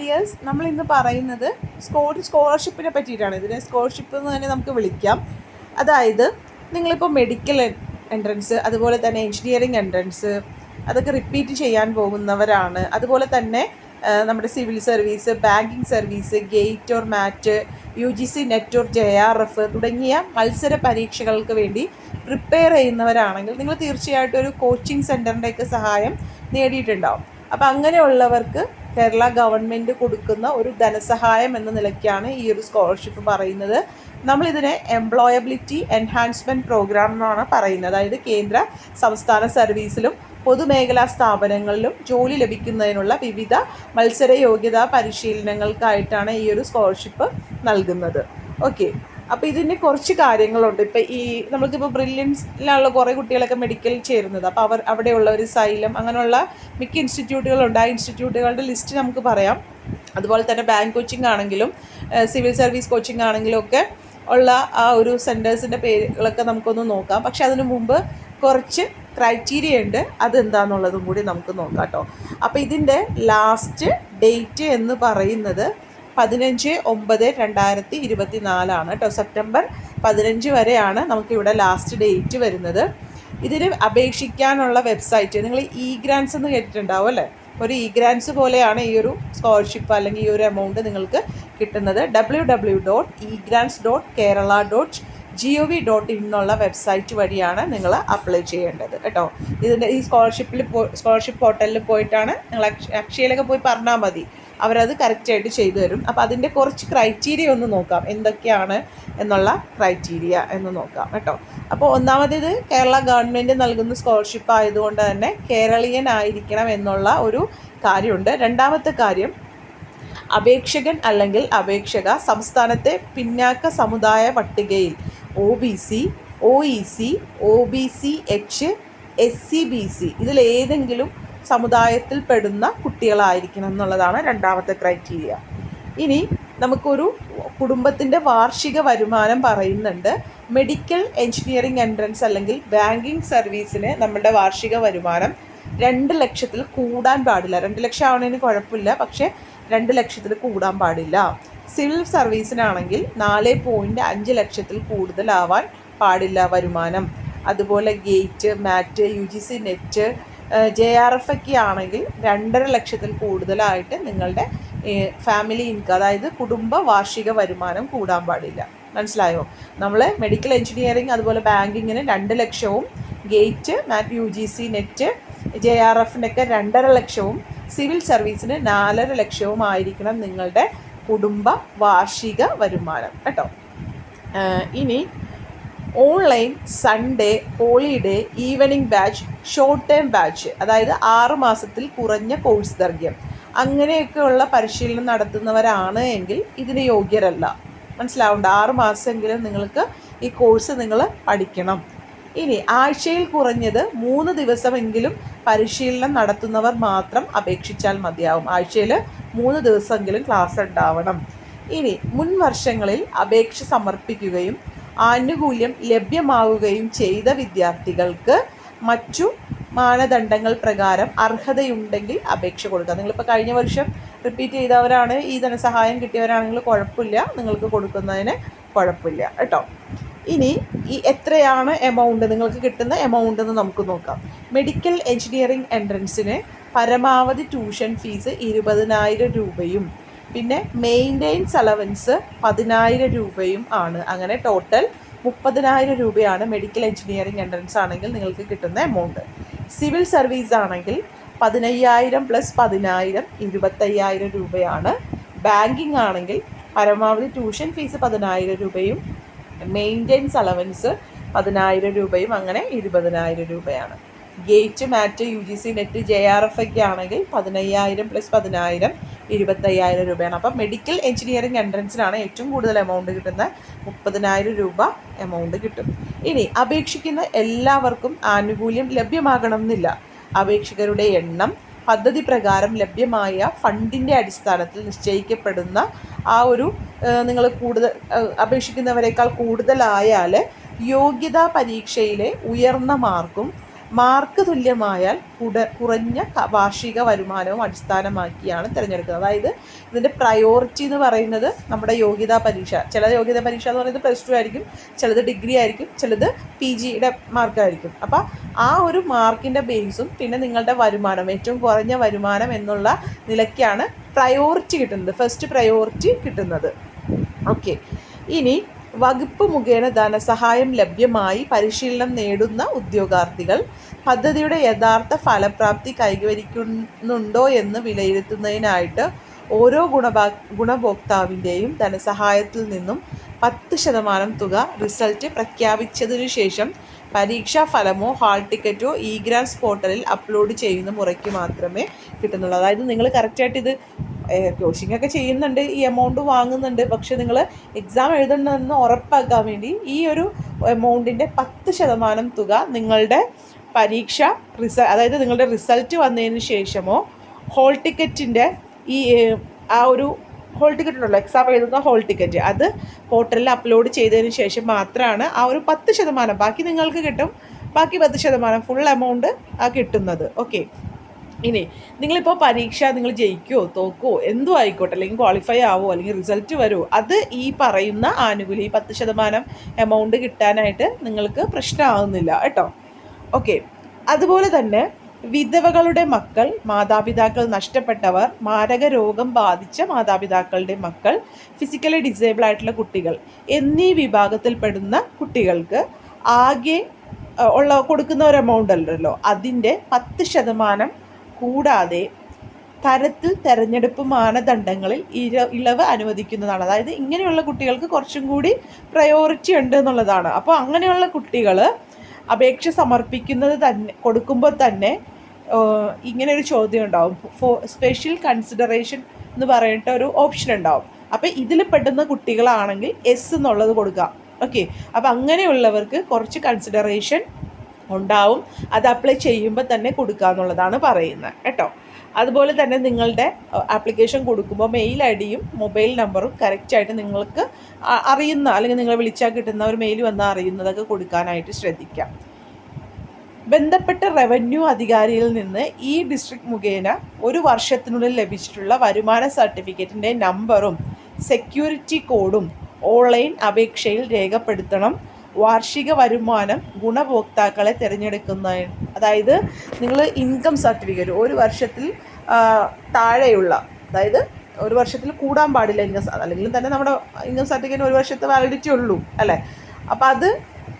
Dears നമ്മൾ ഇന്ന് പറയുന്നത് സ്കോ സ്കോളർഷിപ്പിനെ പറ്റിയിട്ടാണ്. ഇതിനെ സ്കോളർഷിപ്പ് എന്ന് തന്നെ നമുക്ക് വിളിക്കാം. അതായത് നിങ്ങളിപ്പോൾ മെഡിക്കൽ എൻട്രൻസ് അതുപോലെ തന്നെ എഞ്ചിനീയറിംഗ് എൻട്രൻസ് അതൊക്കെ റിപ്പീറ്റ് ചെയ്യാൻ പോകുന്നവരാണ്. അതുപോലെ തന്നെ നമ്മുടെ civil service banking service GATE or MAT U G C NET or J R F തുടങ്ങിയ മത്സര പരീക്ഷകൾക്ക് വേണ്ടി പ്രിപ്പയർ ചെയ്യുന്നവരാണെങ്കിൽ നിങ്ങൾ തീർച്ചയായിട്ടും ഒരു കോച്ചിങ് സെന്ററിന്റെയൊക്കെ സഹായം നേടിയിട്ടുണ്ടാവും. അപ്പോൾ അങ്ങനെയുള്ളവർക്ക് കേരള ഗവൺമെന്റ് കൊടുക്കുന്ന ഒരു ധനസഹായം എന്ന നിലയ്ക്കാണ് ഈ ഒരു സ്കോളർഷിപ്പ് പറയുന്നത്. നമ്മളിതിനെ എംപ്ലോയബിലിറ്റി എൻഹാൻസ്മെന്റ് പ്രോഗ്രാം എന്നാണ് പറയുന്നത്. അതായത് കേന്ദ്ര സംസ്ഥാന സർവീസിലും പൊതുമേഖലാ സ്ഥാപനങ്ങളിലും ജോലി ലഭിക്കുന്നതിനുള്ള വിവിധ മത്സര യോഗ്യതാ പരിശീലനങ്ങൾക്കായിട്ടാണ് ഈ ഒരു സ്കോളർഷിപ്പ് നൽകുന്നത്. ഓക്കെ അപ്പോൾ ഇതിന് കുറച്ച് കാര്യങ്ങളുണ്ട്. ഇപ്പോൾ ഈ നമ്മൾക്കിപ്പോൾ ബ്രില്യൻസിലുള്ള കുറേ കുട്ടികളൊക്കെ മെഡിക്കൽ ചേരുന്നത്. അപ്പോൾ അവർ അവിടെയുള്ള ഒരു സൈലം അങ്ങനെയുള്ള മിക്ക ഇൻസ്റ്റിറ്റ്യൂട്ടുകളുണ്ട് ആ ഇൻസ്റ്റിറ്റ്യൂട്ടുകളുടെ ലിസ്റ്റ് നമുക്ക് പറയാം. അതുപോലെ തന്നെ ബാങ്ക് കോച്ചിങ് ആണെങ്കിലും സിവിൽ സർവീസ് കോച്ചിങ് ആണെങ്കിലും ഒക്കെ ഉള്ള ആ ഒരു സെന്റേഴ്സിന്റെ പേരുകളൊക്കെ നമുക്കൊന്ന് നോക്കാം. പക്ഷെ അതിനു മുമ്പ് കുറച്ച് ക്രൈറ്റീരിയ ഉണ്ട്. അതെന്താണെന്നുള്ളതും കൂടി നമുക്ക് നോക്കാം കേട്ടോ. അപ്പോൾ ഇതിന്റെ ലാസ്റ്റ് ഡേറ്റ് എന്ന് പറയുന്നത് പതിനഞ്ച് ഒമ്പത് രണ്ടായിരത്തി ഇരുപത്തി നാലാണ് കേട്ടോ സെപ്റ്റംബർ പതിനഞ്ച് വരെയാണ് നമുക്കിവിടെ ലാസ്റ്റ് ഡേറ്റ് വരുന്നത്. ഇതിന് അപേക്ഷിക്കാനുള്ള വെബ്സൈറ്റ് നിങ്ങൾ ഇ ഗ്രാൻസ് എന്ന് കേട്ടിട്ടുണ്ടാവും അല്ലേ? ഒരു ഇ ഗ്രാൻസ് പോലെയാണ് ഈ ഒരു സ്കോളർഷിപ്പ് അല്ലെങ്കിൽ ഈ ഒരു എമൗണ്ട് നിങ്ങൾക്ക് കിട്ടുന്നത്. W W dot E grants dot Kerala dot G O V dot in എന്നുള്ള വെബ്സൈറ്റ് വഴിയാണ് നിങ്ങൾ അപ്ലൈ ചെയ്യേണ്ടത് കേട്ടോ. ഇതിന്റെ ഈ സ്കോളർഷിപ്പിൽ സ്കോളർഷിപ്പ് പോർട്ടലിൽ പോയിട്ടാണ് നിങ്ങൾ അക്ഷയയിലൊക്കെ പോയി പറഞ്ഞാൽ മതി. അവരത് കറക്റ്റായിട്ട് ചെയ്തു തരും. അപ്പോൾ അതിന്റെ കുറച്ച് ക്രൈറ്റീരിയ ഒന്ന് നോക്കാം. എന്തൊക്കെയാണ് എന്നുള്ള ക്രൈറ്റീരിയ എന്ന് നോക്കാം കേട്ടോ. അപ്പോൾ ഒന്നാമത്തേത് കേരള ഗവൺമെന്റ് നൽകുന്ന സ്കോളർഷിപ്പ് ആയതുകൊണ്ട് തന്നെ കേരളീയൻ ആയിരിക്കണം എന്നുള്ള ഒരു കാര്യമുണ്ട്. രണ്ടാമത്തെ കാര്യം അപേക്ഷകൻ അല്ലെങ്കിൽ അപേക്ഷക സംസ്ഥാനത്തെ പിന്നാക്ക സമുദായ പട്ടികയിൽ O B C O E C O B C H S C B C ഇതിലേതെങ്കിലും സമുദായത്തിൽ പെടുന്ന കുട്ടികളായിരിക്കണം എന്നുള്ളതാണ് രണ്ടാമത്തെ ക്രൈറ്റീരിയ ഇനി നമുക്കൊരു കുടുംബത്തിന്റെ വാർഷിക വരുമാനം പറയുന്നുണ്ട്. മെഡിക്കൽ എഞ്ചിനീയറിംഗ് എൻട്രൻസ് അല്ലെങ്കിൽ ബാങ്കിങ് സർവീസിന് നമ്മുടെ വാർഷിക വരുമാനം രണ്ട് ലക്ഷത്തിൽ കൂടാൻ പാടില്ല. രണ്ട് ലക്ഷം ആവണതിന് കുഴപ്പമില്ല. പക്ഷേ രണ്ട് ലക്ഷത്തിൽ കൂടാൻ പാടില്ല. സിവിൽ സർവീസിനാണെങ്കിൽ നാല് പോയിന്റ് അഞ്ച് ലക്ഷത്തിൽ കൂടുതലാവാൻ പാടില്ല വരുമാനം. അതുപോലെ GATE MAT U G C NET J R F ഒക്കെ ആണെങ്കിൽ രണ്ടര ലക്ഷത്തിൽ കൂടുതലായിട്ട് നിങ്ങളുടെ ഫാമിലി ഇൻകം അതായത് കുടുംബ വാർഷിക വരുമാനം കൂടാൻ പാടില്ല. മനസ്സിലായോ? നമ്മൾ മെഡിക്കൽ എഞ്ചിനീയറിംഗ് അതുപോലെ ബാങ്കിങ്ങിന് രണ്ട് ലക്ഷവും GATE MAT U G C NET J R എഫിനൊക്കെ രണ്ടര ലക്ഷവും സിവിൽ സർവീസിന് നാലര ലക്ഷവും ആയിരിക്കണം നിങ്ങളുടെ കുടുംബ വാർഷിക വരുമാനം. കേട്ടോ? ഇനി online Sunday holiday evening batch short term batch അതായത് ആറ് മാസത്തിൽ കുറഞ്ഞ കോഴ്സ് ദൈർഘ്യം. അങ്ങനെയൊക്കെയുള്ള പരിശീലനം നടത്തുന്നവരാണ് എങ്കിൽ ഇതിന് യോഗ്യരല്ല. മനസ്സിലാവുണ്ട്? ആറ് മാസമെങ്കിലും നിങ്ങൾക്ക് ഈ കോഴ്സ് നിങ്ങൾ പഠിക്കണം. ഇനി ആഴ്ചയിൽ കുറഞ്ഞത് മൂന്ന് ദിവസമെങ്കിലും പരിശീലനം നടത്തുന്നവർ മാത്രം അപേക്ഷിച്ചാൽ മതിയാവും. ആഴ്ചയിൽ മൂന്ന് ദിവസമെങ്കിലും ക്ലാസ് ഉണ്ടാവണം. ഇനി മുൻ വർഷങ്ങളിൽ അപേക്ഷ സമർപ്പിക്കുകയും ആനുകൂല്യം ലഭ്യമാവുകയും ചെയ്ത വിദ്യാർത്ഥികൾക്ക് മറ്റു മാനദണ്ഡങ്ങൾ പ്രകാരം അർഹതയുണ്ടെങ്കിൽ അപേക്ഷ കൊടുക്കുക. നിങ്ങളിപ്പോൾ കഴിഞ്ഞ വർഷം റിപ്പീറ്റ് ചെയ്തവരാണ് ഈ ധനസഹായം കിട്ടിയവരാണെങ്കിൽ കുഴപ്പമില്ല. നിങ്ങൾക്ക് കൊടുക്കുന്നതിന് കുഴപ്പമില്ല കേട്ടോ. ഇനി ഈ എത്രയാണ് എമൗണ്ട് നിങ്ങൾക്ക് കിട്ടുന്ന എമൗണ്ട് എന്ന് നമുക്ക് നോക്കാം. മെഡിക്കൽ എഞ്ചിനീയറിംഗ് എൻട്രൻസിന് പരമാവധി ട്യൂഷൻ ഫീസ് ഇരുപതിനായിരം രൂപയും പിന്നെ മെയിന്റെയിൻസ് അലവൻസ് പതിനായിരം രൂപയും ആണ്. അങ്ങനെ ടോട്ടൽ മുപ്പതിനായിരം രൂപയാണ് മെഡിക്കൽ എഞ്ചിനീയറിംഗ് എൻട്രൻസ് ആണെങ്കിൽ നിങ്ങൾക്ക് കിട്ടുന്ന എമൗണ്ട് സിവിൽ സർവീസ് ആണെങ്കിൽ പതിനയ്യായിരം പ്ലസ് പതിനായിരം ഇരുപത്തയ്യായിരം രൂപയാണ്. ബാങ്കിങ് ആണെങ്കിൽ പരമാവധി ട്യൂഷൻ ഫീസ് പതിനായിരം രൂപയും മെയിന്റെനൻസ് അലവൻസ് പതിനായിരം രൂപയും അങ്ങനെ ഇരുപതിനായിരം രൂപയാണ്. GATE MAT U G C NET J R F ഒക്കെ ആണെങ്കിൽ പതിനയ്യായിരം പ്ലസ് പതിനായിരം ഇരുപത്തയ്യായിരം രൂപയാണ്. അപ്പം മെഡിക്കൽ എഞ്ചിനീയറിംഗ് എൻട്രൻസിനാണ് ഏറ്റവും കൂടുതൽ എമൗണ്ട് കിട്ടുന്നത് മുപ്പതിനായിരം രൂപ എമൗണ്ട് കിട്ടും. ഇനി അപേക്ഷിക്കുന്ന എല്ലാവർക്കും ആനുകൂല്യം ലഭ്യമാകണം എന്നില്ല അപേക്ഷകരുടെ എണ്ണം പദ്ധതി പ്രകാരം ലഭ്യമായ ഫണ്ടിന്റെ അടിസ്ഥാനത്തിൽ നിശ്ചയിക്കപ്പെടുന്ന ആ ഒരു നിങ്ങൾ കൂടുതൽ അപേക്ഷിക്കുന്നവരെക്കാൾ കൂടുതലായാൽ യോഗ്യതാ പരീക്ഷയിലെ ഉയർന്ന മാർക്കും മാർക്ക് തുല്യമായാൽ കുട കുറഞ്ഞ വാർഷിക വരുമാനവും അടിസ്ഥാനമാക്കിയാണ് തിരഞ്ഞെടുക്കുന്നത്. അതായത് ഇതിന്റെ പ്രയോറിറ്റി എന്ന് പറയുന്നത് നമ്മുടെ യോഗ്യതാ പരീക്ഷ. ചില യോഗ്യതാ പരീക്ഷ എന്ന് പറയുന്നത് പ്ലസ് ടു ആയിരിക്കും ചിലത് ഡിഗ്രി ആയിരിക്കും ചിലത് പി ജിയുടെ മാർക്കായിരിക്കും അപ്പോൾ ആ ഒരു മാർക്കിന്റെ ബേസും പിന്നെ നിങ്ങളുടെ വരുമാനം ഏറ്റവും കുറഞ്ഞ വരുമാനം എന്നുള്ള നിലയ്ക്കാണ് പ്രയോറിറ്റി കിട്ടുന്നത്. ഫസ്റ്റ് പ്രയോറിറ്റി കിട്ടുന്നത്. ഓക്കെ ഇനി വകുപ്പ് മുഖേന ധനസഹായം ലഭ്യമായി പരിശീലനം നേടുന്ന ഉദ്യോഗാർത്ഥികൾ പദ്ധതിയുടെ യഥാർത്ഥ ഫലപ്രാപ്തി കൈവരിക്കുന്നുണ്ടോ എന്ന് വിലയിരുത്തുന്നതിനായിട്ട് ഓരോ ഗുണഭാ ഗുണഭോക്താവിന്റെയും ധനസഹായത്തിൽ നിന്നും പത്ത് ശതമാനം തുക റിസൾട്ട് പ്രഖ്യാപിച്ചതിനു ശേഷം പരീക്ഷാ ഫലമോ ഹാൾ ടിക്കറ്റോ ഇ ഗ്രാൻസ് പോർട്ടലിൽ അപ്ലോഡ് ചെയ്യുന്ന മുറയ്ക്ക് മാത്രമേ കിട്ടുന്നുള്ളൂ. അതായത് നിങ്ങൾ കറക്റ്റായിട്ട് ഇത് കോച്ചിങ് ഒക്കെ ചെയ്യുന്നുണ്ട് ഈ എമൗണ്ട് വാങ്ങുന്നുണ്ട്. പക്ഷെ നിങ്ങൾ എക്സാം എഴുതണമെന്ന് ഉറപ്പാക്കാൻ വേണ്ടി ഈ ഒരു എമൗണ്ടിന്റെ പത്ത് ശതമാനം തുക നിങ്ങളുടെ പരീക്ഷ റിസ അതായത് നിങ്ങളുടെ റിസൾട്ട് വന്നതിന് ശേഷമോ ഹോൾ ടിക്കറ്റിന്റെ ഈ ആ ഒരു ഹോൾ ടിക്കറ്റ് ഉണ്ടല്ലോ എക്സാം എഴുതുന്ന ഹോൾ ടിക്കറ്റ് അത് പോർട്ടലിൽ അപ്ലോഡ് ചെയ്തതിന് ശേഷം മാത്രമാണ് ആ ഒരു പത്ത് ശതമാനം. ബാക്കി നിങ്ങൾക്ക് കിട്ടും. ബാക്കി പത്ത് ശതമാനം ഫുൾ എമൗണ്ട് ആ കിട്ടുന്നത്. ഓക്കെ ഇനി നിങ്ങളിപ്പോൾ പരീക്ഷ നിങ്ങൾ ജയിക്കുമോ തോക്കുമോ എന്തോ ആയിക്കോട്ടെ അല്ലെങ്കിൽ ക്വാളിഫൈ ആവോ അല്ലെങ്കിൽ റിസൾട്ട് വരുമോ അത് ഈ പറയുന്ന ആനുകൂല്യം ഈ പത്ത് ശതമാനം എമൗണ്ട് കിട്ടാനായിട്ട് നിങ്ങൾക്ക് പ്രശ്നമാകുന്നില്ല കേട്ടോ? ഓക്കെ അതുപോലെ തന്നെ വിധവകളുടെ മക്കൾ മാതാപിതാക്കൾ നഷ്ടപ്പെട്ടവർ മാരക രോഗം ബാധിച്ച മാതാപിതാക്കളുടെ മക്കൾ ഫിസിക്കലി ഡിസേബിൾ ആയിട്ടുള്ള കുട്ടികൾ എന്നീ വിഭാഗത്തിൽപ്പെടുന്ന കുട്ടികൾക്ക് ആകെ ഉള്ള കൊടുക്കുന്ന ഒരു എമൗണ്ട് അല്ലല്ലോ അതിന്റെ പത്ത് ശതമാനം കൂടാതെ തരത്തിൽ തെരഞ്ഞെടുപ്പ് മാനദണ്ഡങ്ങളിൽ ഇര ഇളവ് അനുവദിക്കുന്നതാണ്. അതായത് ഇങ്ങനെയുള്ള കുട്ടികൾക്ക് കുറച്ചും കൂടി പ്രയോറിറ്റി ഉണ്ട് എന്നുള്ളതാണ്. അപ്പോൾ അങ്ങനെയുള്ള കുട്ടികൾ അപേക്ഷ സമർപ്പിക്കുന്നത് തന്നെ കൊടുക്കുമ്പോൾ തന്നെ ഇങ്ങനെ ഒരു ചോദ്യം ഉണ്ടാവും. ഫോർ സ്പെഷ്യൽ കൺസിഡറേഷൻ എന്ന് പറഞ്ഞിട്ട് ഒരു ഓപ്ഷൻ ഉണ്ടാവും. അപ്പോൾ ഇതിൽ പെടുന്ന കുട്ടികളാണെങ്കിൽ എസ് എന്നുള്ളത് കൊടുക്കാം ഓക്കെ അപ്പോൾ അങ്ങനെയുള്ളവർക്ക് കുറച്ച് കൺസിഡറേഷൻ ഉണ്ടാവും. അത് അപ്ലൈ ചെയ്യുമ്പോൾ തന്നെ കൊടുക്കുക എന്നുള്ളതാണ് പറയുന്നത്. കേട്ടോ? അതുപോലെ തന്നെ നിങ്ങളുടെ ആപ്ലിക്കേഷൻ കൊടുക്കുമ്പോൾ മെയിൽ ഐ ഡിയും മൊബൈൽ നമ്പറും കറക്റ്റായിട്ട് നിങ്ങൾക്ക് അറിയുന്ന അല്ലെങ്കിൽ നിങ്ങളെ വിളിച്ചാൽ കിട്ടുന്ന ഒരു മെയിൽ വന്നാൽ അറിയുന്നതൊക്കെ കൊടുക്കാനായിട്ട് ശ്രദ്ധിക്കാം. ബന്ധപ്പെട്ട റവന്യൂ അധികാരിയിൽ നിന്ന് ഈ ഡിസ്ട്രിക്ട് മുഖേന ഒരു വർഷത്തിനുള്ളിൽ ലഭിച്ചിട്ടുള്ള വരുമാന സർട്ടിഫിക്കറ്റിന്റെ നമ്പറും സെക്യൂരിറ്റി കോഡും ഓൺലൈൻ അപേക്ഷയിൽ രേഖപ്പെടുത്തണം. വാർഷിക വരുമാനം ഗുണഭോക്താക്കളെ തിരഞ്ഞെടുക്കുന്ന അതായത് നിങ്ങൾ ഇൻകം സർട്ടിഫിക്കറ്റ് ഒരു വർഷത്തിൽ താഴെയുള്ള അതായത് ഒരു വർഷത്തിൽ കൂടാൻ പാടില്ല ഇൻകം അല്ലെങ്കിൽ തന്നെ നമ്മുടെ ഇൻകം സർട്ടിഫിക്കറ്റ് ഒരു വർഷത്തെ വാലിഡിറ്റി ഉള്ളൂ അല്ലേ? അപ്പോൾ അത്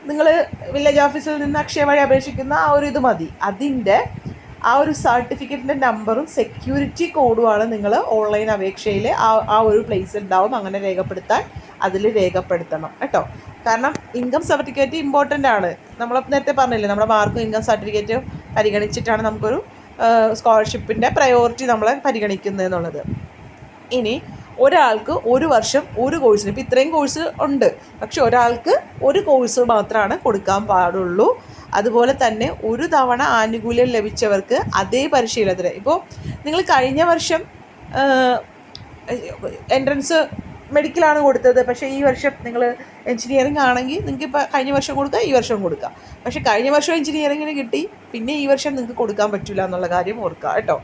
നിങ്ങൾ വില്ലേജ് ഓഫീസിൽ നിന്ന് അക്ഷയ വഴി അപേക്ഷിക്കുന്ന ആ ഒരു ഇത് മതി. അതിന്റെ ആ ഒരു സർട്ടിഫിക്കറ്റിന്റെ നമ്പറും സെക്യൂരിറ്റി കോഡുമാണ് നിങ്ങൾ ഓൺലൈൻ അപേക്ഷയിൽ ആ ആ ഒരു പ്ലേസ് ഉണ്ടാവും. അങ്ങനെ രേഖപ്പെടുത്താൻ അതിൽ രേഖപ്പെടുത്തണം കേട്ടോ. കാരണം ഇൻകം സർട്ടിഫിക്കറ്റ് ഇമ്പോർട്ടന്റ് ആണ്. നമ്മൾ നേരത്തെ പറഞ്ഞില്ലേ നമ്മുടെ മാർക്കും ഇൻകം സർട്ടിഫിക്കറ്റും പരിഗണിച്ചിട്ടാണ് നമുക്കൊരു സ്കോളർഷിപ്പിന്റെ പ്രയോറിറ്റി നമ്മളെ പരിഗണിക്കുന്നത് എന്നുള്ളത്. ഇനി ഒരാൾക്ക് ഒരു വർഷം ഒരു കോഴ്സിന് ഇപ്പോൾ ഇത്രയും കോഴ്സ് ഉണ്ട്. പക്ഷെ ഒരാൾക്ക് ഒരു കോഴ്സ് മാത്രമാണ് കൊടുക്കാൻ പാടുള്ളൂ. അതുപോലെ തന്നെ ഒരു തവണ ആനുകൂല്യം ലഭിച്ചവർക്ക് അതേ പരിശീലനത്തിന്. ഇപ്പോൾ നിങ്ങൾ കഴിഞ്ഞ വർഷം എൻട്രൻസ് മെഡിക്കലാണ് കൊടുത്തത്. പക്ഷേ ഈ വർഷം നിങ്ങൾ എഞ്ചിനീയറിംഗ് ആണെങ്കിൽ നിങ്ങൾക്ക് ഇപ്പോൾ കഴിഞ്ഞ വർഷം കൊടുക്കുക ഈ വർഷം കൊടുക്കുക പക്ഷേ കഴിഞ്ഞ വർഷം എഞ്ചിനീയറിങ്ങിന് കിട്ടി പിന്നെ ഈ വർഷം നിങ്ങൾക്ക് കൊടുക്കാൻ പറ്റില്ല എന്നുള്ള കാര്യം ഓർക്കുക കേട്ടോ.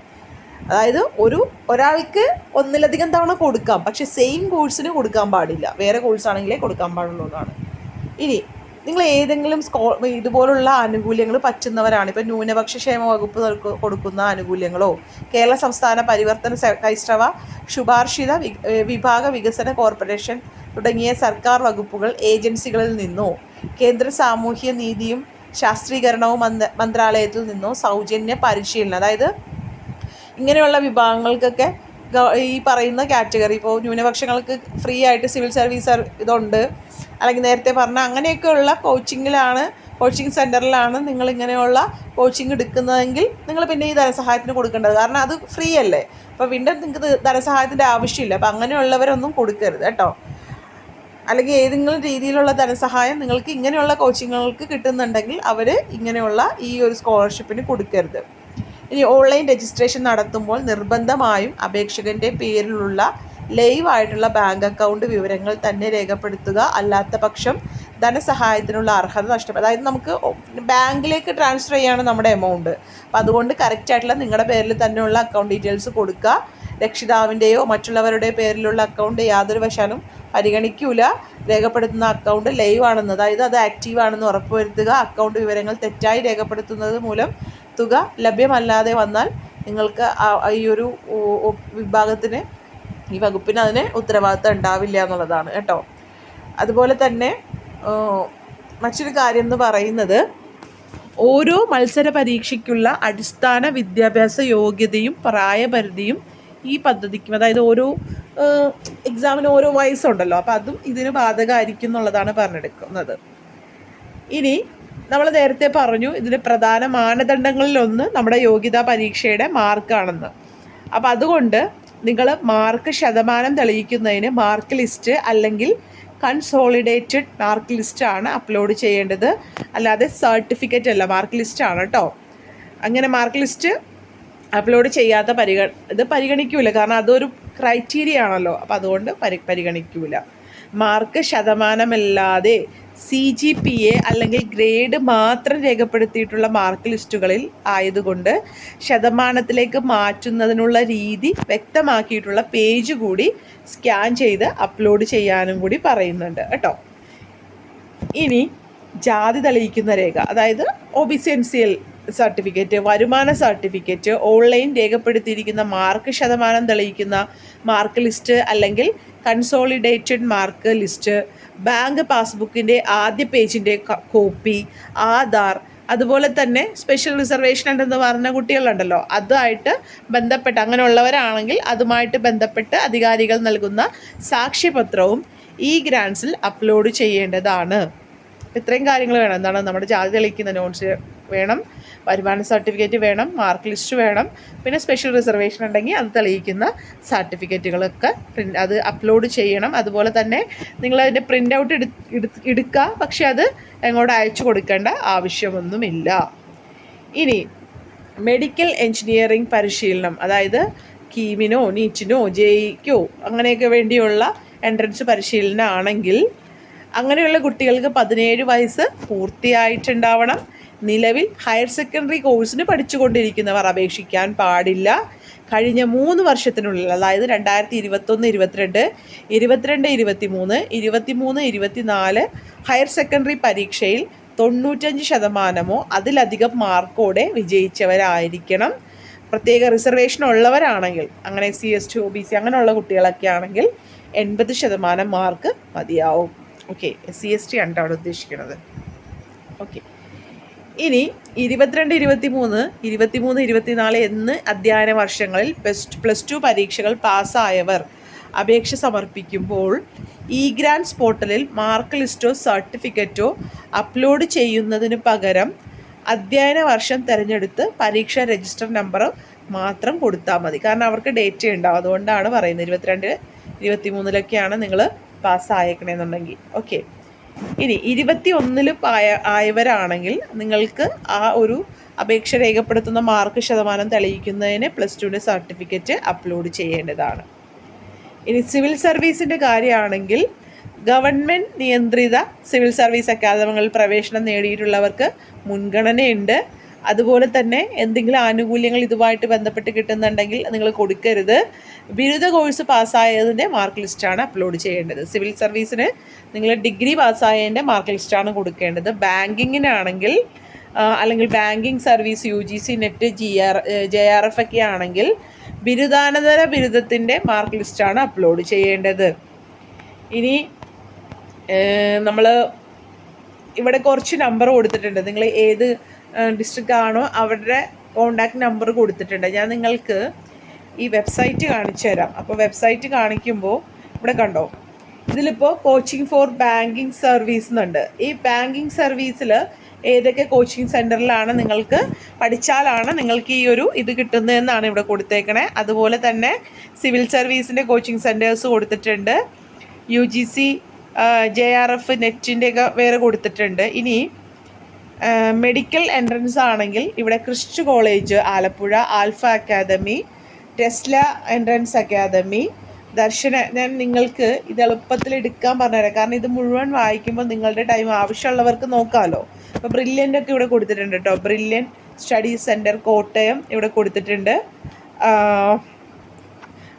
അതായത് ഒരു ഒരാൾക്ക് ഒന്നിലധികം തവണ കൊടുക്കാം പക്ഷേ സെയിം കോഴ്സിന് കൊടുക്കാൻ പാടില്ല. വേറെ കോഴ്സാണെങ്കിലേ കൊടുക്കാൻ പാടുള്ളൂ എന്നാണ്. ഇനി നിങ്ങൾ ഏതെങ്കിലും സ്കോ ഇതുപോലുള്ള ആനുകൂല്യങ്ങൾ പറ്റുന്നവരാണ്. ഇപ്പം ന്യൂനപക്ഷ ക്ഷേമ വകുപ്പ് കൊടുക്കുന്ന ആനുകൂല്യങ്ങളോ കേരള സംസ്ഥാന പരിവർത്തന ക്രൈസ്തവ ശുപാർശിത വിഭാഗ വികസന കോർപ്പറേഷൻ തുടങ്ങിയ സർക്കാർ വകുപ്പുകൾ ഏജൻസികളിൽ നിന്നോ കേന്ദ്ര സാമൂഹ്യ നീതിയും ശാസ്ത്രീകരണവും മന്ത്ര മന്ത്രാലയത്തിൽ നിന്നോ സൗജന്യ പരിശീലനം അതായത് ഇങ്ങനെയുള്ള വിഭാഗങ്ങൾക്കൊക്കെ ഈ പറയുന്ന കാറ്റഗറി ഇപ്പോൾ ന്യൂനപക്ഷങ്ങൾക്ക് ഫ്രീ ആയിട്ട് സിവിൽ സർവീസ് സർ- ഇതുണ്ട്. അല്ലെങ്കിൽ നേരത്തെ പറഞ്ഞ അങ്ങനെയൊക്കെയുള്ള കോച്ചിങ്ങിലാണ് കോച്ചിങ് സെന്ററിലാണ് നിങ്ങൾ ഇങ്ങനെയുള്ള കോച്ചിങ് എടുക്കുന്നതെങ്കിൽ നിങ്ങൾ പിന്നെ ഈ ധനസഹായത്തിന് കൊടുക്കേണ്ടത്. കാരണം അത് ഫ്രീ അല്ലേ? അപ്പോൾ വീണ്ടും നിങ്ങൾക്ക് ധനസഹായത്തിന്റെ ആവശ്യമില്ല. അപ്പോൾ അങ്ങനെയുള്ളവരൊന്നും കൊടുക്കരുത് കേട്ടോ. അല്ലെങ്കിൽ ഏതെങ്കിലും രീതിയിലുള്ള ധനസഹായം നിങ്ങൾക്ക് ഇങ്ങനെയുള്ള കോച്ചിങ്ങുകൾക്ക് കിട്ടുന്നുണ്ടെങ്കിൽ അവർ ഇങ്ങനെയുള്ള ഈ ഒരു സ്കോളർഷിപ്പിന് കൊടുക്കരുത്. ഇനി ഓൺലൈൻ രജിസ്ട്രേഷൻ നടത്തുമ്പോൾ നിർബന്ധമായും അപേക്ഷകന്റെ പേരിലുള്ള ലൈവ് ആയിട്ടുള്ള ബാങ്ക് അക്കൗണ്ട് വിവരങ്ങൾ തന്നെ രേഖപ്പെടുത്തുക. അല്ലാത്ത പക്ഷം ധനസഹായത്തിനുള്ള അർഹത നഷ്ടപ്പെടും അതായത് നമുക്ക് ബാങ്കിലേക്ക് ട്രാൻസ്ഫർ ചെയ്യാണ് നമ്മുടെ എമൗണ്ട് അപ്പോൾ അതുകൊണ്ട് കറക്റ്റായിട്ടുള്ള നിങ്ങളുടെ പേരിൽ തന്നെയുള്ള അക്കൗണ്ട് ഡീറ്റെയിൽസ് കൊടുക്കുക. രക്ഷിതാവിന്റെയോ മറ്റുള്ളവരുടെ പേരിലുള്ള അക്കൗണ്ട് യാതൊരു വശാലും പരിഗണിക്കൂല. രേഖപ്പെടുത്തുന്ന അക്കൗണ്ട് ലൈവ് ആണെന്ന്. അതായത് അത് ആക്റ്റീവ് ആണെന്ന് ഉറപ്പുവരുത്തുക. അക്കൗണ്ട് വിവരങ്ങൾ തെറ്റായി രേഖപ്പെടുത്തുന്നത് മൂലം തുക ലഭ്യമല്ലാതെ വന്നാൽ നിങ്ങൾക്ക് ഈ ഒരു വിഭാഗത്തിന് ഈ വകുപ്പിന് അതിന് ഉത്തരവാദിത്തം ഉണ്ടാവില്ല എന്നുള്ളതാണ് കേട്ടോ. അതുപോലെ തന്നെ മറ്റൊരു കാര്യം എന്ന് പറയുന്നത് ഓരോ മത്സര പരീക്ഷയ്ക്കുള്ള അടിസ്ഥാന വിദ്യാഭ്യാസ യോഗ്യതയും പ്രായപരിധിയും ഈ പദ്ധതിക്കും അതായത് ഓരോ എക്സാമിന് ഓരോ വയസ്സുണ്ടല്ലോ അപ്പോൾ അതും ഇതിന് ബാധകമായിരിക്കും എന്നുള്ളതാണ് പറഞ്ഞെടുക്കുന്നത്. ഇനി നമ്മൾ നേരത്തെ പറഞ്ഞു ഇതിന് പ്രധാന മാനദണ്ഡങ്ങളിലൊന്ന് നമ്മുടെ യോഗ്യതാ പരീക്ഷയുടെ മാർക്കാണെന്ന്. അപ്പോൾ അതുകൊണ്ട് നിങ്ങൾ മാർക്ക് ശതമാനം തെളിയിക്കുന്നതിന് മാർക്ക് ലിസ്റ്റ് അല്ലെങ്കിൽ കൺസോളിഡേറ്റഡ് മാർക്ക് ലിസ്റ്റാണ് അപ്ലോഡ് ചെയ്യേണ്ടത്. അല്ലാതെ സർട്ടിഫിക്കറ്റ് അല്ല മാർക്ക് ലിസ്റ്റാണ് കേട്ടോ അങ്ങനെ മാർക്ക് ലിസ്റ്റ് അപ്ലോഡ് ചെയ്യാത്ത പരിഗ ഇത് പരിഗണിക്കൂല. കാരണം അതൊരു ക്രൈറ്റീരിയ ആണല്ലോ. അപ്പോൾ അതുകൊണ്ട് പരി പരിഗണിക്കൂല. മാർക്ക് ശതമാനമല്ലാതെ സി ജി പി എ അല്ലെങ്കിൽ ഗ്രേഡ് മാത്രം രേഖപ്പെടുത്തിയിട്ടുള്ള മാർക്ക് ലിസ്റ്റുകളിൽ ആയതുകൊണ്ട് ശതമാനത്തിലേക്ക് മാറ്റുന്നതിനുള്ള രീതി വ്യക്തമാക്കിയിട്ടുള്ള പേജ് കൂടി സ്കാൻ ചെയ്ത് അപ്ലോഡ് ചെയ്യാനും കൂടി പറയുന്നുണ്ട് കേട്ടോ. ഇനി ജാതി തെളിയിക്കുന്ന രേഖ അതായത് O B C N C L certificate വരുമാന സർട്ടിഫിക്കറ്റ് ഓൺലൈൻ രേഖപ്പെടുത്തിയിരിക്കുന്ന മാർക്ക് ശതമാനം തെളിയിക്കുന്ന മാർക്ക് ലിസ്റ്റ് അല്ലെങ്കിൽ കൺസോളിഡേറ്റഡ് മാർക്ക് ലിസ്റ്റ് ബാങ്ക് പാസ്ബുക്കിന്റെ ആദ്യ പേജിന്റെ കോപ്പി ആധാർ അതുപോലെ തന്നെ സ്പെഷ്യൽ റിസർവേഷൻ ഉണ്ടെന്ന് പറഞ്ഞ കുട്ടികളുണ്ടല്ലോ. അതുമായിട്ട് ബന്ധപ്പെട്ട് അങ്ങനെയുള്ളവരാണെങ്കിൽ അതുമായിട്ട് ബന്ധപ്പെട്ട് അധികാരികൾ നൽകുന്ന സാക്ഷ്യപത്രവും ഈ ഗ്രാൻസിൽ അപ്ലോഡ് ചെയ്യേണ്ടതാണ്. ഇത്രയും കാര്യങ്ങൾ വേണം. എന്താണ് നമ്മുടെ ജാതി തെളിയിക്കുന്ന നോട്ട്സ് വേണം. വരുമാന സർട്ടിഫിക്കറ്റ് വേണം മാർക്ക് ലിസ്റ്റ് വേണം പിന്നെ സ്പെഷ്യൽ റിസർവേഷൻ ഉണ്ടെങ്കിൽ അത് തെളിയിക്കുന്ന സർട്ടിഫിക്കറ്റുകളൊക്കെ പ്രിന്റ് അത് അപ്ലോഡ് ചെയ്യണം. അതുപോലെ തന്നെ നിങ്ങൾ അതിന്റെ പ്രിന്റ് ഔട്ട് എടു എടുക്കുക പക്ഷേ അത് എങ്ങോട്ട് അയച്ചു കൊടുക്കേണ്ട ആവശ്യമൊന്നുമില്ല. ഇനി മെഡിക്കൽ എഞ്ചിനീയറിംഗ് പരിശീലനം അതായത് കീമിനോ നീറ്റിനോ ജെയ്ക്കോ അങ്ങനെയൊക്കെ വേണ്ടിയുള്ള എൻട്രൻസ് പരിശീലനം ആണെങ്കിൽ അങ്ങനെയുള്ള കുട്ടികൾക്ക് പതിനേഴ് വയസ്സ് പൂർത്തിയായിട്ടുണ്ടാവണം. നിലവിൽ ഹയർ സെക്കൻഡറി കോഴ്സിന് പഠിച്ചുകൊണ്ടിരിക്കുന്നവർ അപേക്ഷിക്കാൻ പാടില്ല. കഴിഞ്ഞ മൂന്ന് വർഷത്തിനുള്ളിൽ അതായത് രണ്ടായിരത്തി ഇരുപത്തൊന്ന് ഇരുപത്തിരണ്ട് ഇരുപത്തിരണ്ട് ഇരുപത്തി മൂന്ന് ഇരുപത്തി മൂന്ന് ഇരുപത്തി നാല് ഹയർ സെക്കൻഡറി പരീക്ഷയിൽ തൊണ്ണൂറ്റഞ്ച് ശതമാനമോ അതിലധികം മാർക്കോടെ വിജയിച്ചവരായിരിക്കണം. പ്രത്യേക റിസർവേഷൻ ഉള്ളവരാണെങ്കിൽ അങ്ങനെ C S T O B C അങ്ങനെയുള്ള കുട്ടികളൊക്കെ ആണെങ്കിൽ എൺപത് ശതമാനം മാർക്ക് മതിയാവും. ഓക്കെ സി എസ് ടി ആണ് അവിടെ ഉദ്ദേശിക്കുന്നത്. ഓക്കെ. ഇനി ഇരുപത്തിരണ്ട് ഇരുപത്തി മൂന്ന് ഇരുപത്തി മൂന്ന് ഇരുപത്തിനാല് എന്ന് അധ്യയന വർഷങ്ങളിൽ പ്ലസ് പ്ലസ് ടു പരീക്ഷകൾ പാസ്സായവർ അപേക്ഷ സമർപ്പിക്കുമ്പോൾ ഇ ഗ്രാൻസ് പോർട്ടലിൽ മാർക്ക് ലിസ്റ്റോ സർട്ടിഫിക്കറ്റോ അപ്ലോഡ് ചെയ്യുന്നതിന് പകരം അധ്യയന വർഷം തിരഞ്ഞെടുത്ത് പരീക്ഷ രജിസ്റ്റർ നമ്പർ മാത്രം കൊടുത്താൽ മതി. കാരണം അവർക്ക് ഡേറ്റ് ഉണ്ടാവും. അതുകൊണ്ടാണ് പറയുന്നത് ഇരുപത്തിരണ്ട് ഇരുപത്തി മൂന്നിലൊക്കെയാണ് നിങ്ങൾ പാസ്സായേക്കണമെന്നുണ്ടെങ്കിൽ ഓക്കെ. ഇനി ഇരുപത്തി ഒന്നിൽ ആയ ആയവരാണെങ്കിൽ നിങ്ങൾക്ക് ആ ഒരു അപേക്ഷ രേഖപ്പെടുത്തുന്ന മാർക്ക് ശതമാനം തെളിയിക്കുന്നതിന് പ്ലസ് ടുവിന്റെ സർട്ടിഫിക്കറ്റ് അപ്ലോഡ് ചെയ്യേണ്ടതാണ്. ഇനി സിവിൽ സർവീസിന്റെ കാര്യമാണെങ്കിൽ ഗവൺമെന്റ് നിയന്ത്രിത സിവിൽ സർവീസ് അക്കാദമികളിൽ പ്രവേശനം നേടിയിട്ടുള്ളവർക്ക് മുൻഗണനയുണ്ട്. അതുപോലെ തന്നെ എന്തെങ്കിലും ആനുകൂല്യങ്ങൾ ഇതുമായിട്ട് ബന്ധപ്പെട്ട് കിട്ടുന്നുണ്ടെങ്കിൽ നിങ്ങൾ കൊടുക്കരുത്. ബിരുദ കോഴ്സ് പാസ്സായതിന്റെ മാർക്ക് ലിസ്റ്റാണ് അപ്ലോഡ് ചെയ്യേണ്ടത്. സിവിൽ സർവീസിന് നിങ്ങൾ ഡിഗ്രി പാസ്സായതിന്റെ മാർക്ക് ലിസ്റ്റാണ് കൊടുക്കേണ്ടത്. ബാങ്കിങ്ങിനാണെങ്കിൽ അല്ലെങ്കിൽ banking service U G C NET G R J R F ഒക്കെ ആണെങ്കിൽ ബിരുദാനന്തര ബിരുദത്തിന്റെ മാർക്ക് ലിസ്റ്റാണ് അപ്ലോഡ് ചെയ്യേണ്ടത്. ഇനി നമ്മൾ ഇവിടെ കുറച്ച് നമ്പർ കൊടുത്തിട്ടുണ്ട്. നിങ്ങൾ ഏത് ഡിസ്ട്രിക്റ്റ് ആണോ അവരുടെ കോണ്ടാക്ട് നമ്പർ കൊടുത്തിട്ടുണ്ട്. ഞാൻ നിങ്ങൾക്ക് ഈ വെബ്സൈറ്റ് കാണിച്ചു തരാം. അപ്പോൾ വെബ്സൈറ്റ് കാണിക്കുമ്പോൾ ഇവിടെ കണ്ടോ ഇതിലിപ്പോൾ കോച്ചിങ് ഫോർ ബാങ്കിങ് സർവീസ് എന്നുണ്ട്. ഈ ബാങ്കിങ് സർവീസിൽ ഏതൊക്കെ കോച്ചിങ് സെന്ററിലാണ് നിങ്ങൾക്ക് പഠിച്ചാലാണ് നിങ്ങൾക്ക് ഈ ഒരു ഇത് കിട്ടുന്നതെന്നാണ് ഇവിടെ കൊടുത്തേക്കണേ. അതുപോലെ തന്നെ സിവിൽ സർവീസിന്റെ കോച്ചിങ് സെന്റേഴ്സ് കൊടുത്തിട്ടുണ്ട്. U G C J R F നെറ്റിന്റെയൊക്കെ വേറെ കൊടുത്തിട്ടുണ്ട്. ഇനി മെഡിക്കൽ എൻട്രൻസ് ആണെങ്കിൽ ഇവിടെ Christ college Alappuzha alpha academy Tesla entrance academy Darshana ഞാൻ നിങ്ങൾക്ക് ഇത് എളുപ്പത്തിൽ എടുക്കാൻ പറഞ്ഞുതരാം. കാരണം ഇത് മുഴുവൻ വായിക്കുമ്പോൾ നിങ്ങളുടെ ടൈം ആവശ്യമുള്ളവർക്ക് നോക്കാമല്ലോ അപ്പോൾ ബ്രില്യന്റ് ഒക്കെ ഇവിടെ കൊടുത്തിട്ടുണ്ട് കേട്ടോ ബ്രില്യൻ സ്റ്റഡി സെന്റർ കോട്ടയം ഇവിടെ കൊടുത്തിട്ടുണ്ട്.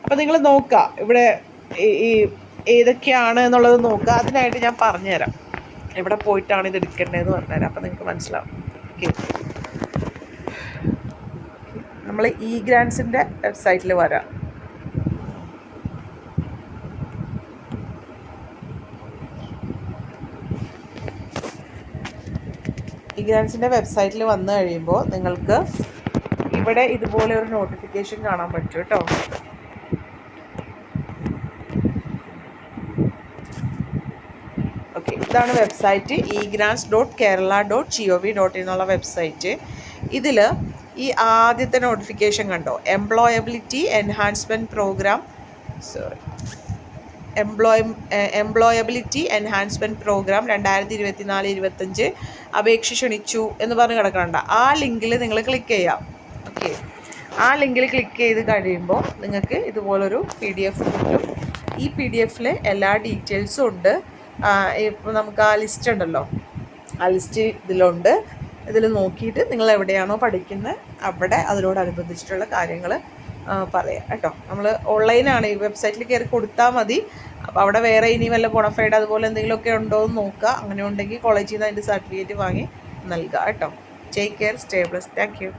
അപ്പോൾ നിങ്ങൾ നോക്കുക ഇവിടെ ഈ- ഏതൊക്കെയാണ് എന്നുള്ളത് നോക്കുക അതിനായിട്ട് ഞാൻ പറഞ്ഞുതരാം. എവിടെ പോയിട്ടാണ് ഇത് എടുക്കേണ്ടതെന്ന് പറഞ്ഞാൽ അപ്പം നിങ്ങൾക്ക് മനസ്സിലാവും. ഓക്കെ നമ്മൾ ഇ ഗ്രാൻസിന്റെ വെബ്സൈറ്റിൽ വരാം. ഇ ഗ്രാൻസിന്റെ വെബ്സൈറ്റിൽ വന്നു കഴിയുമ്പോൾ നിങ്ങൾക്ക് ഇവിടെ ഇതുപോലെ ഒരു നോട്ടിഫിക്കേഷൻ കാണാൻ പറ്റും കേട്ടോ ഓക്കെ ഇതാണ് website E grants dot Kerala dot G O V dot എന്നുള്ള വെബ്സൈറ്റ്. ഇതിൽ ഈ ആദ്യത്തെ നോട്ടിഫിക്കേഷൻ കണ്ടോ? Employability enhancement programme sorry employ employability enhancement programme രണ്ടായിരത്തി ഇരുപത്തി നാല് ഇരുപത്തഞ്ച് അപേക്ഷ ക്ഷണിച്ചു എന്ന് പറഞ്ഞ് കിടക്കണ്ട. ആ ലിങ്കിൽ നിങ്ങൾ ക്ലിക്ക് ചെയ്യാം ഓക്കെ ആ ലിങ്കിൽ ക്ലിക്ക് ചെയ്ത് കഴിയുമ്പോൾ നിങ്ങൾക്ക് ഇതുപോലൊരു പി ഡി എഫ് കിട്ടും. ഈ പി ഡി എഫിൽ എല്ലാ ഡീറ്റെയിൽസും ഉണ്ട്. ഇപ്പോൾ നമുക്ക് ആ ലിസ്റ്റ് ഉണ്ടല്ലോ. ആ ലിസ്റ്റ് ഇതിലുണ്ട്. ഇതിൽ നോക്കിയിട്ട് നിങ്ങൾ എവിടെയാണോ പഠിക്കുന്നത് അവിടെ അതിനോടനുബന്ധിച്ചിട്ടുള്ള കാര്യങ്ങൾ പറയാം കേട്ടോ. നമ്മൾ ഓൺലൈനാണ് ഈ വെബ്സൈറ്റിൽ കയറി കൊടുത്താൽ മതി. അപ്പോൾ അവിടെ വേറെ ഇനി വല്ല ബോണഫൈഡ് അതുപോലെ എന്തെങ്കിലുമൊക്കെ ഉണ്ടോ എന്ന് നോക്കുക. അങ്ങനെ ഉണ്ടെങ്കിൽ കോളേജിൽ നിന്ന് അതിന്റെ സർട്ടിഫിക്കറ്റ് വാങ്ങി നൽകുക കേട്ടോ. Take care stay bless thank you